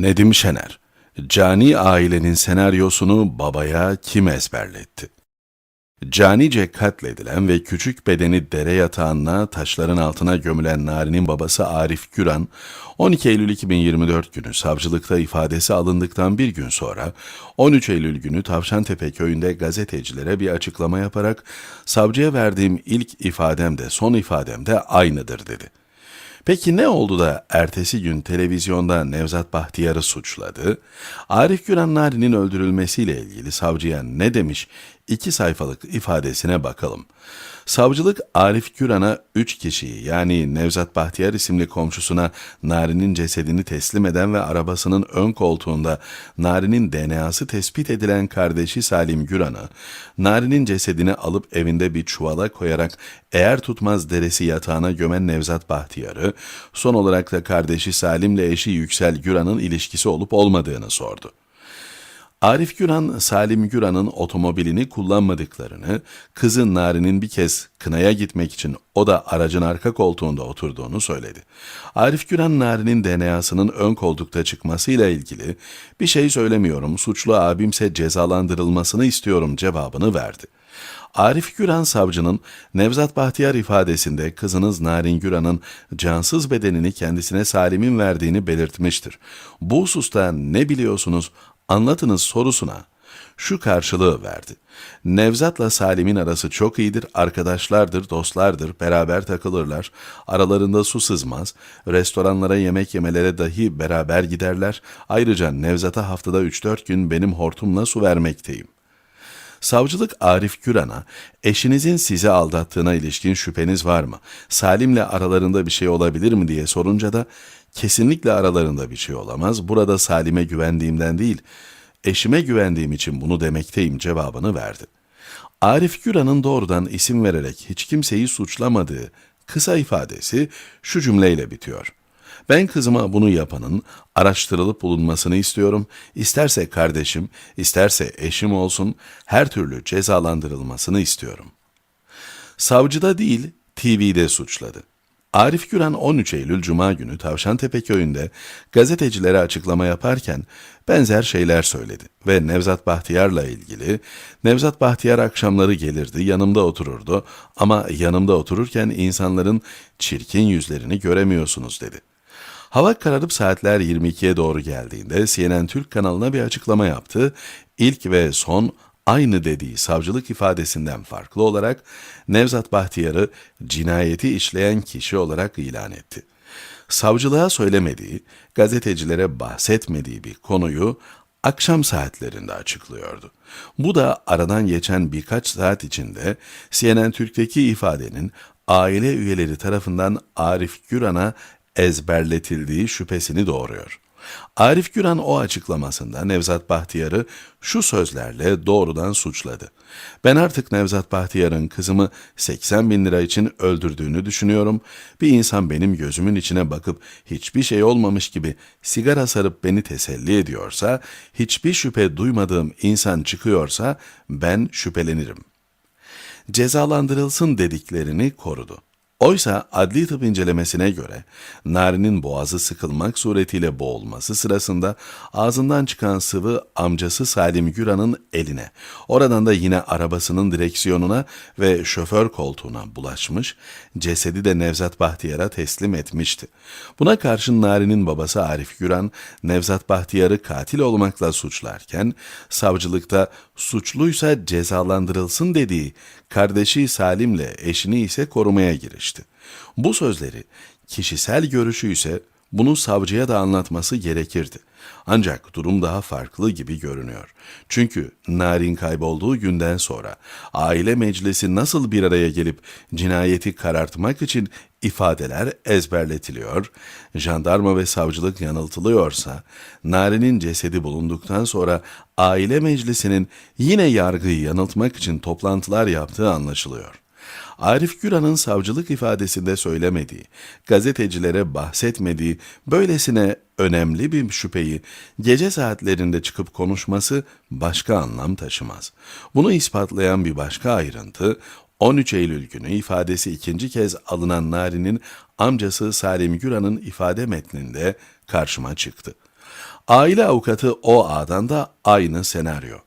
Nedim Şener, Cani ailenin senaryosunu babaya kim ezberletti? Canice katledilen ve küçük bedeni dere yatağına taşların altına gömülen Nari'nin babası Arif Güran, 12 Eylül 2024 günü savcılıkta ifadesi alındıktan bir gün sonra 13 Eylül günü Tavşantepe köyünde gazetecilere bir açıklama yaparak savcıya verdiğim ilk ifadem de son ifadem de aynıdır dedi. Peki ne oldu da ertesi gün televizyonda Nevzat Bahtiyar'ı suçladı? Arif Güran Nari'nin öldürülmesiyle ilgili savcıya ne demiş? İki sayfalık ifadesine bakalım. Savcılık Arif Güran'a üç kişiyi yani Nevzat Bahtiyar isimli komşusuna Nari'nin cesedini teslim eden ve arabasının ön koltuğunda Nari'nin DNA'sı tespit edilen kardeşi Salim Güran'ı, Nari'nin cesedini alıp evinde bir çuvala koyarak eğer tutmaz deresi yatağına gömen Nevzat Bahtiyar'ı, son olarak da kardeşi Salim'le eşi Yüksel Güran'ın ilişkisi olup olmadığını sordu. Arif Güran, Salim Güran'ın otomobilini kullanmadıklarını, kızı Nari'nin bir kez kınaya gitmek için o da aracın arka koltuğunda oturduğunu söyledi. Arif Güran, Nari'nin DNA'sının ön koltukta çıkmasıyla ilgili bir şey söylemiyorum, suçlu abimse cezalandırılmasını istiyorum cevabını verdi. Arif Güran savcının Nevzat Bahtiyar ifadesinde kızınız Narin Güran'ın cansız bedenini kendisine Salim'in verdiğini belirtmiştir. Bu hususta ne biliyorsunuz anlatınız sorusuna şu karşılığı verdi. Nevzat'la Salim'in arası çok iyidir, arkadaşlardır, dostlardır, beraber takılırlar, aralarında su sızmaz, restoranlara yemek yemelere dahi beraber giderler, ayrıca Nevzat'a haftada 3-4 gün benim hortumla su vermekteyim. Savcılık Arif Güran'a eşinizin sizi aldattığına ilişkin şüpheniz var mı? Salim'le aralarında bir şey olabilir mi diye sorunca da kesinlikle aralarında bir şey olamaz. Burada Salim'e güvendiğimden değil, eşime güvendiğim için bunu demekteyim cevabını verdi. Arif Güran'ın doğrudan isim vererek hiç kimseyi suçlamadığı kısa ifadesi şu cümleyle bitiyor. Ben kızıma bunu yapanın araştırılıp bulunmasını istiyorum. İsterse kardeşim, isterse eşim olsun her türlü cezalandırılmasını istiyorum. Savcıda değil, TV'de suçladı. Arif Güran 13 Eylül Cuma günü Tavşantepe köyünde gazetecilere açıklama yaparken benzer şeyler söyledi ve Nevzat Bahtiyar'la ilgili Nevzat Bahtiyar akşamları gelirdi yanımda otururdu ama yanımda otururken insanların çirkin yüzlerini göremiyorsunuz dedi. Hava kararıp saatler 22'ye doğru geldiğinde CNN Türk kanalına bir açıklama yaptı. İlk ve son aynı dediği savcılık ifadesinden farklı olarak Nevzat Bahtiyar'ı cinayeti işleyen kişi olarak ilan etti. Savcılığa söylemediği, gazetecilere bahsetmediği bir konuyu akşam saatlerinde açıklıyordu. Bu da aradan geçen birkaç saat içinde CNN Türk'teki ifadenin aile üyeleri tarafından Arif Güran'a ezberletildiği şüphesini doğuruyor. Arif Güran o açıklamasında Nevzat Bahtiyar'ı şu sözlerle doğrudan suçladı. Ben artık Nevzat Bahtiyar'ın kızımı 80 bin lira için öldürdüğünü düşünüyorum. Bir insan benim gözümün içine bakıp hiçbir şey olmamış gibi sigara sarıp beni teselli ediyorsa, hiçbir şüphe duymadığım insan çıkıyorsa ben şüphelenirim. Cezalandırılsın dediklerini korudu. Oysa adli tıp incelemesine göre Nari'nin boğazı sıkılmak suretiyle boğulması sırasında ağzından çıkan sıvı amcası Salim Güran'ın eline, oradan da yine arabasının direksiyonuna ve şoför koltuğuna bulaşmış, cesedi de Nevzat Bahtiyar'a teslim etmişti. Buna karşın Nari'nin babası Arif Güran, Nevzat Bahtiyar'ı katil olmakla suçlarken, savcılıkta suçluysa cezalandırılsın dediği kardeşi Salim'le eşini ise korumaya girişti. Bu sözleri kişisel görüşü ise bunu savcıya da anlatması gerekirdi. Ancak durum daha farklı gibi görünüyor. Çünkü Narin kaybolduğu günden sonra aile meclisi nasıl bir araya gelip cinayeti karartmak için ifadeler ezberletiliyor, jandarma ve savcılık yanıltılıyorsa, Narin'in cesedi bulunduktan sonra aile meclisinin yine yargıyı yanıltmak için toplantılar yaptığı anlaşılıyor. Arif Güran'ın savcılık ifadesinde söylemediği, gazetecilere bahsetmediği böylesine önemli bir şüpheyi gece saatlerinde çıkıp konuşması başka anlam taşımaz. Bunu ispatlayan bir başka ayrıntı 13 Eylül günü ifadesi ikinci kez alınan Nari'nin amcası Salim Güran'ın ifade metninde karşıma çıktı. Aile avukatı OA'dan da aynı senaryo.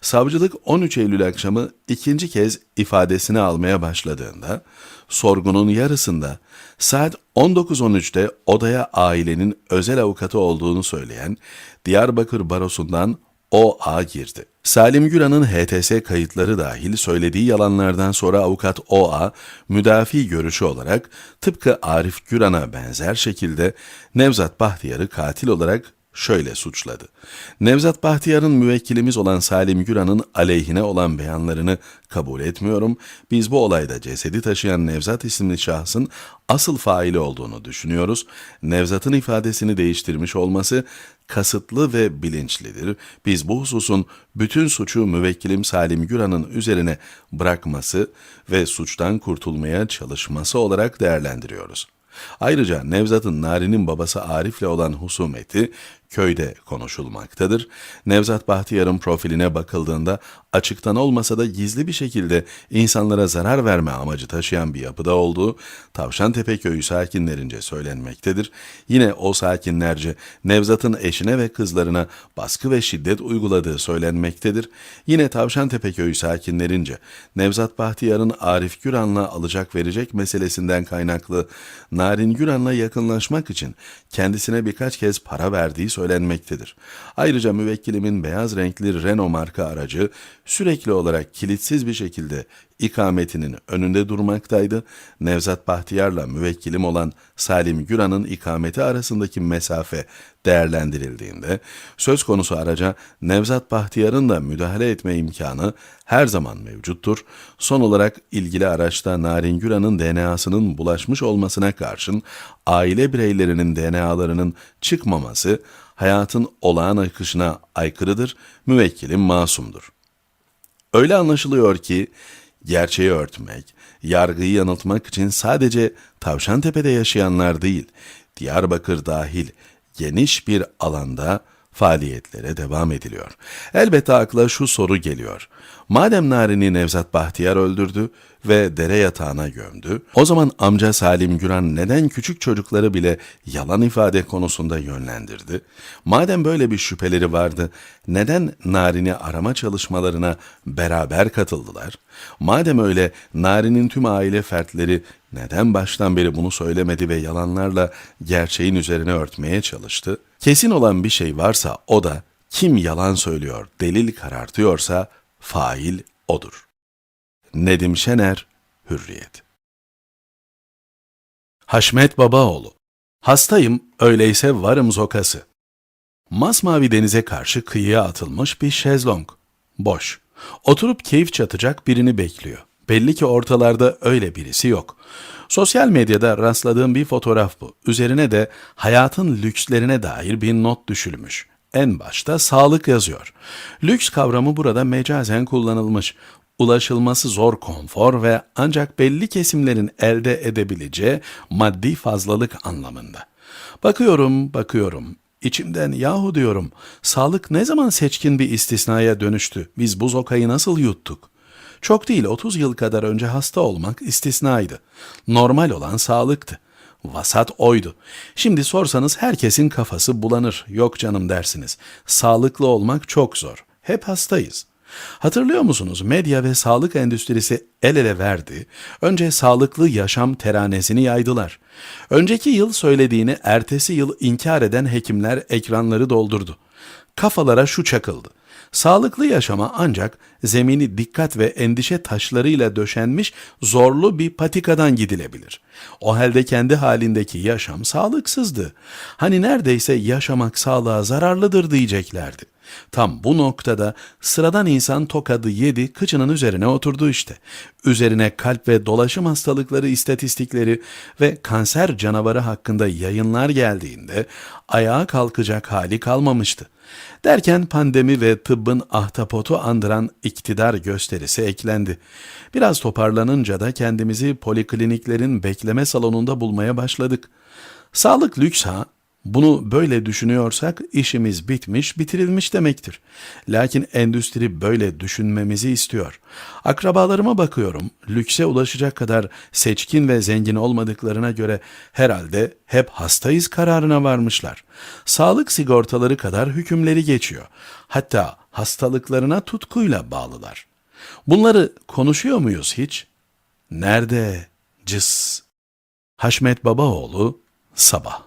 Savcılık 13 Eylül akşamı ikinci kez ifadesini almaya başladığında, sorgunun yarısında saat 19.13'te odaya ailenin özel avukatı olduğunu söyleyen Diyarbakır Barosu'ndan OA girdi. Salim Güran'ın HTS kayıtları dahil söylediği yalanlardan sonra avukat OA, müdafi görüşü olarak tıpkı Arif Güran'a benzer şekilde Nevzat Bahtiyar'ı katil olarak şöyle suçladı. Nevzat Bahtiyar'ın müvekkilimiz olan Salim Güran'ın aleyhine olan beyanlarını kabul etmiyorum. Biz bu olayda cesedi taşıyan Nevzat isimli şahsın asıl faili olduğunu düşünüyoruz. Nevzat'ın ifadesini değiştirmiş olması kasıtlı ve bilinçlidir. Biz bu hususun bütün suçu müvekkilim Salim Güran'ın üzerine bırakması ve suçtan kurtulmaya çalışması olarak değerlendiriyoruz. Ayrıca Nevzat'ın Nari'nin babası Arif'le olan husumeti köyde konuşulmaktadır. Nevzat Bahtiyar'ın profiline bakıldığında açıktan olmasa da gizli bir şekilde insanlara zarar verme amacı taşıyan bir yapıda olduğu Tavşantepe köyü sakinlerince söylenmektedir. Yine o sakinlerce Nevzat'ın eşine ve kızlarına baskı ve şiddet uyguladığı söylenmektedir. Yine Tavşantepe köyü sakinlerince Nevzat Bahtiyar'ın Arif Güran'la alacak verecek meselesinden kaynaklı Narin Güran'la yakınlaşmak için kendisine birkaç kez para verdiği söylenmektedir. Ayrıca müvekkilimin beyaz renkli Renault marka aracı sürekli olarak kilitsiz bir şekilde ikametinin önünde durmaktaydı. Nevzat Bahtiyar'la müvekkilim olan Salim Güran'ın ikameti arasındaki mesafe değerlendirildiğinde söz konusu araca Nevzat Bahtiyar'ın da müdahale etme imkanı her zaman mevcuttur. Son olarak ilgili araçta Narin Güran'ın DNA'sının bulaşmış olmasına karşın aile bireylerinin DNA'larının çıkmaması hayatın olağan akışına aykırıdır, müvekkilim masumdur. Öyle anlaşılıyor ki gerçeği örtmek, yargıyı yanıltmak için sadece Tavşantepe'de yaşayanlar değil, Diyarbakır dahil geniş bir alanda faaliyetlere devam ediliyor. Elbette akla şu soru geliyor. Madem Narin'i Nevzat Bahtiyar öldürdü ve dere yatağına gömdü, o zaman amca Salim Güran neden küçük çocukları bile yalan ifade konusunda yönlendirdi? Madem böyle bir şüpheleri vardı, neden Narin'i arama çalışmalarına beraber katıldılar? Madem öyle, Narin'in tüm aile fertleri neden baştan beri bunu söylemedi ve yalanlarla gerçeğin üzerine örtmeye çalıştı? Kesin olan bir şey varsa o da kim yalan söylüyor, delil karartıyorsa fail odur. Nedim Şener, Hürriyet Haşmet Babaoğlu Hastayım, öyleyse varım zokası. Masmavi denize karşı kıyıya atılmış bir şezlong. Boş. Oturup keyif çatacak birini bekliyor. Belli ki ortalarda öyle birisi yok. Sosyal medyada rastladığım bir fotoğraf bu. Üzerine de hayatın lükslerine dair bir not düşülmüş. En başta sağlık yazıyor. Lüks kavramı burada mecazen kullanılmış. Ulaşılması zor konfor ve ancak belli kesimlerin elde edebileceği maddi fazlalık anlamında. Bakıyorum, bakıyorum. İçimden yahu diyorum, sağlık ne zaman seçkin bir istisnaya dönüştü? Biz bu zokayı nasıl yuttuk? Çok değil 30 yıl kadar önce hasta olmak istisnaydı. Normal olan sağlıktı. Vasat oydu. Şimdi sorsanız herkesin kafası bulanır. Yok canım dersiniz. Sağlıklı olmak çok zor. Hep hastayız. Hatırlıyor musunuz? Medya ve sağlık endüstrisi el ele verdi. Önce sağlıklı yaşam teranesini yaydılar. Önceki yıl söylediğini ertesi yıl inkar eden hekimler ekranları doldurdu. Kafalara şu çakıldı. Sağlıklı yaşama ancak zemini dikkat ve endişe taşlarıyla döşenmiş zorlu bir patikadan gidilebilir. O halde kendi halindeki yaşam sağlıksızdı. Hani neredeyse yaşamak sağlığa zararlıdır diyeceklerdi. Tam bu noktada sıradan insan tokadı yedi, kıçının üzerine oturdu işte. Üzerine kalp ve dolaşım hastalıkları istatistikleri ve kanser canavarı hakkında yayınlar geldiğinde ayağa kalkacak hali kalmamıştı. Derken pandemi ve tıbbın ahtapotu andıran iktidar gösterisi eklendi. Biraz toparlanınca da kendimizi polikliniklerin bekleme salonunda bulmaya başladık. Sağlık lüks ha, Bunu böyle düşünüyorsak işimiz bitmiş, bitirilmiş demektir. Lakin endüstri böyle düşünmemizi istiyor. Akrabalarıma bakıyorum, lükse ulaşacak kadar seçkin ve zengin olmadıklarına göre herhalde hep hastayız kararına varmışlar. Sağlık sigortaları kadar hükümleri geçiyor. Hatta hastalıklarına tutkuyla bağlılar. Bunları konuşuyor muyuz hiç? Nerede? Cız. Haşmet Babaoğlu, Sabah.